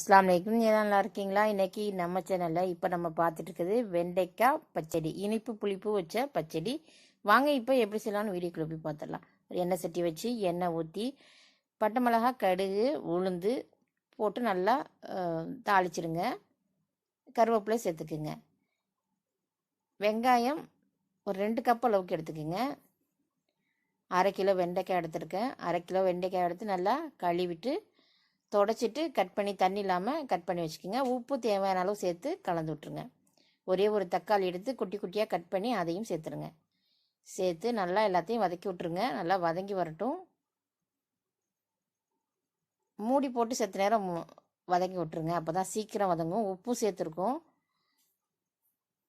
அஸ்லாம் வலைக்கும் எல்லாம் நல்லா இருக்கீங்களா? இன்னைக்கு நம்ம சேனலில் இப்போ நம்ம பார்த்துட்டு இருக்குது வெண்டைக்காய் பச்சடி. இனிப்பு புளிப்பு வச்ச பச்சடி. வாங்க இப்போ எப்படி செய்யலாம்னு வீடியோ போய் பார்த்துடலாம். எண்ணெய் சட்டி வச்சு எண்ணெய் ஊற்றி பட்டை மிளகா கடுகு உளுந்து போட்டு நல்லா தாளிச்சிடுங்க. தாளிச்சிருங்க கருவேப்பிலை சேர்த்துக்குங்க. வெங்காயம் ஒரு ரெண்டு கப் அளவுக்கு எடுத்துக்கோங்க. அரை கிலோ வெண்டைக்காய் எடுத்துருக்கேன். அரை கிலோ வெண்டைக்காய் எடுத்து நல்லா கழுவிட்டு தொடச்சிட்டு கட் பண்ணி தண்ணி இல்லாமல் கட் பண்ணி வச்சுக்கோங்க. உப்பு தேவையான அளவு சேர்த்து கலந்து விட்ருங்க ஒரே ஒரு தக்காளி எடுத்து குட்டி குட்டியாக கட் பண்ணி அதையும் சேர்த்துருங்க. சேர்த்து நல்லா எல்லாத்தையும் வதக்கி விட்ருங்க நல்லா வதங்கி வரட்டும். மூடி போட்டு செத்த நேரம் மு- வதக்கி விட்ருங்க அப்போ தான் சீக்கிரம் வதங்கும். உப்பும் சேர்த்துருக்கோம்.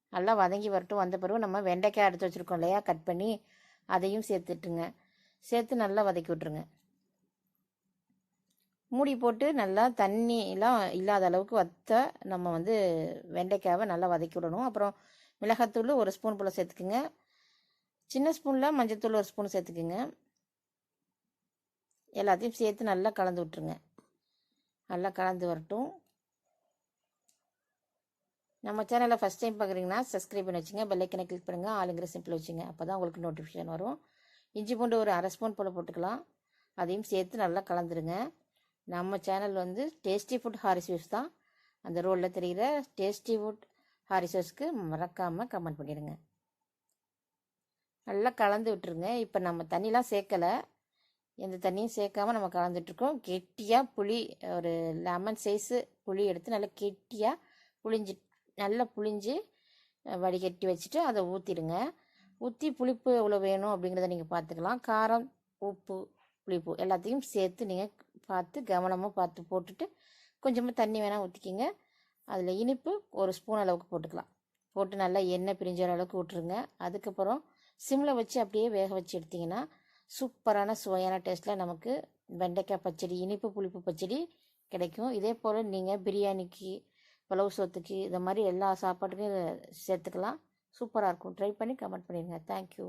நல்லா வதங்கி வரட்டும். வந்த பிறகு நம்ம வெண்டைக்காய் எடுத்து வச்சுருக்கோம் இல்லையா? கட் பண்ணி அதையும் சேர்த்துட்டுங்க சேர்த்து நல்லா வதக்கி விட்ருங்க மூடி போட்டு நல்லா தண்ணிலாம் இல்லாத அளவுக்கு வத்த நம்ம வந்து வெண்டைக்காவை நல்லா வதக்கி விடணும். அப்புறம் மிளகாத்தூள் ஒரு ஸ்பூன் போல் சேர்த்துக்குங்க. சின்ன ஸ்பூனில் மஞ்சத்தூள் ஒரு ஸ்பூன் சேர்த்துக்குங்க. எல்லாத்தையும் சேர்த்து நல்லா கலந்து விட்ருங்க நல்லா கலந்து வரட்டும். நம்ம சேனலை ஃபஸ்ட் டைம் பார்க்குறீங்கன்னா சப்ஸ்கிரைப் பண்ணி வச்சுங்க. பெல்லைக்கனை கிளிக் பண்ணுங்கள் ஆளுங்கிற சிம்பிள் வச்சுங்க. அப்போ தான் உங்களுக்கு நோட்டிஃபிகேஷன் வரும். இஞ்சி பூண்டு ஒரு அரை ஸ்பூன் போல் போட்டுக்கலாம். அதையும் சேர்த்து நல்லா கலந்துருங்க. நம்ம சேனல் வந்து டேஸ்டி ஃபுட் ஹாரிசூஸ் தான். அந்த ரோலில் தெரிகிற டேஸ்டி ஃபுட் ஹாரிசூஸ்க்கு மறக்காமல் கமெண்ட் பண்ணிடுங்க. நல்லா கலந்து விட்டுருங்க. இப்போ நம்ம தண்ணிலாம் சேர்க்கலை எந்த தண்ணியும் சேர்க்காமல் நம்ம கலந்துட்ருக்கோம் கெட்டியாக புளி ஒரு லெமன் சைஸு புளி எடுத்து நல்லா கெட்டியாக புளிஞ்சு நல்லா புளிஞ்சு வடிகட்டி வச்சுட்டு அதை ஊற்றிடுங்க ஊற்றி புளிப்பு எவ்வளோ வேணும் அப்படிங்கிறத நீங்கள் பார்த்துக்கலாம் காரம் உப்பு புளிப்பு எல்லாத்தையும் சேர்த்து நீங்கள் பார்த்து கவனமாக பார்த்து போட்டுட்டு கொஞ்சமாக தண்ணி வேணால் ஊற்றிக்கிங்க அதில் இனிப்பு ஒரு ஸ்பூன் அளவுக்கு போட்டுக்கலாம். போட்டு நல்லா எண்ணெய் பிரிஞ்ச அளவுக்கு விட்ருங்க அதுக்கப்புறம் சிம்மில் வச்சு அப்படியே வேக வச்சு எடுத்திங்கன்னா சூப்பரான சுவையான டேஸ்ட்டில் நமக்கு வெண்டைக்காய் பச்சடி இனிப்பு புளிப்பு பச்சடி கிடைக்கும். இதே போல் நீங்கள் பிரியாணிக்கு புலவு சோத்துக்கு இந்த மாதிரி எல்லா சாப்பாட்டுக்கும் சேர்த்துக்கலாம். சூப்பராக இருக்கும். ட்ரை பண்ணி கமெண்ட் பண்ணிடுங்க. தேங்க்யூ